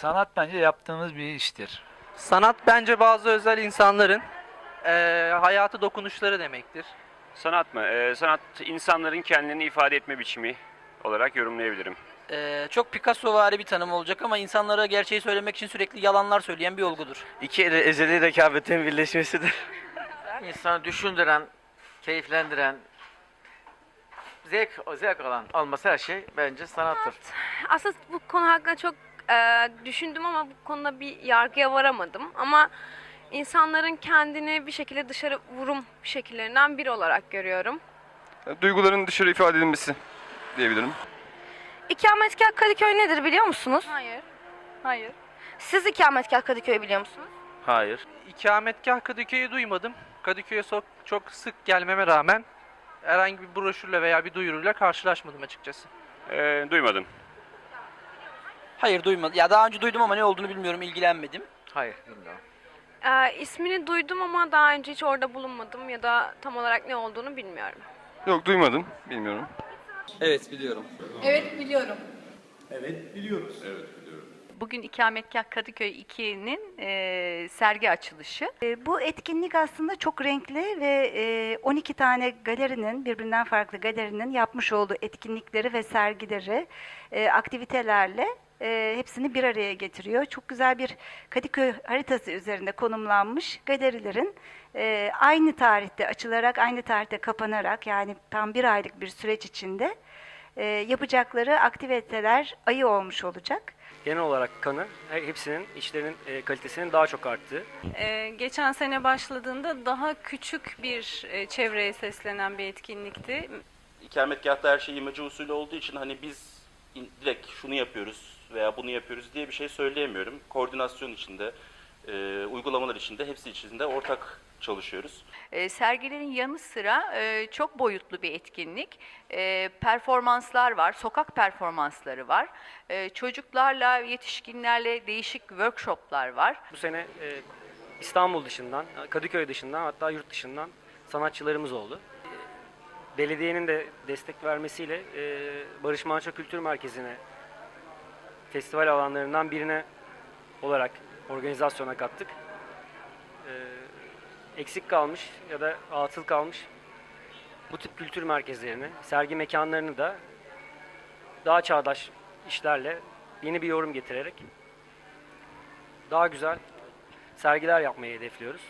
Sanat bence yaptığımız bir iştir. Sanat bence bazı özel insanların eee, hayatı dokunuşları demektir. Sanat mı? Ee, sanat insanların kendini ifade etme biçimi olarak yorumlayabilirim. Ee, çok Picasso bir tanım olacak ama insanlara gerçeği söylemek için sürekli yalanlar söyleyen bir olgudur. İki re- ezeli rekabetin birleşmesidir. İnsanı düşündüren, keyiflendiren, zevk, zevk alan alması her şey bence sanattır. Aslında bu konu hakkında çok e, düşündüm ama bu konuda bir yargıya varamadım. Ama insanların kendini bir şekilde dışarı vurum şekillerinden biri olarak görüyorum. Duyguların dışarı ifade edilmesi diyebilirim. İkametgah Kadıköy nedir biliyor musunuz? Hayır. Hayır. Siz ikametgah Kadıköy'ü biliyor musunuz? Hayır. İkametgah Kadıköy'ü duymadım. Kadıköy'e çok, çok sık gelmeme rağmen herhangi bir broşürle veya bir duyuruyla karşılaşmadım açıkçası. Ee, duymadım. Hayır duymadım. Ya daha önce duydum ama ne olduğunu bilmiyorum, ilgilenmedim. Hayır, bilmiyorum. E, ismini duydum ama daha önce hiç orada bulunmadım ya da tam olarak ne olduğunu bilmiyorum. Yok duymadım. Bilmiyorum. Evet biliyorum. Evet biliyorum. Bugün İkametgah Kadıköy 2'nin e, sergi açılışı. E, Bu etkinlik aslında çok renkli ve e, 12 tane galerinin, birbirinden farklı galerinin yapmış olduğu etkinlikleri ve sergileri, e, aktivitelerle e, hepsini bir araya getiriyor. Çok güzel bir Kadıköy haritası üzerinde konumlanmış galerilerin e, aynı tarihte açılarak, aynı tarihte kapanarak yani tam bir aylık bir süreç içinde e, yapacakları aktiviteler ayı olmuş olacak. Genel olarak kanı hepsinin işlerinin e, kalitesinin daha çok arttığı. E, geçen sene başladığında daha küçük bir e, çevreye seslenen bir etkinlikti. İkametgahta her şey imece usulü olduğu için hani biz direkt şunu yapıyoruz veya bunu yapıyoruz diye bir şey söyleyemiyorum. Koordinasyon içinde, e, uygulamalar içinde, hepsi içinde ortak çalışıyoruz. E, sergilerin yanı sıra e, çok boyutlu bir etkinlik. E, performanslar var, sokak performansları var. E, çocuklarla, yetişkinlerle değişik workshoplar var. Bu sene e, İstanbul dışından, Kadıköy dışından hatta yurt dışından sanatçılarımız oldu. E, Belediyenin de destek vermesiyle e, Barış Manço Kültür Merkezi'ne festival alanlarından birine olarak organizasyona kattık. E, eksik kalmış ya da atıl kalmış bu tip kültür merkezlerini, sergi mekanlarını da daha çağdaş işlerle yeni bir yorum getirerek daha güzel sergiler yapmayı hedefliyoruz.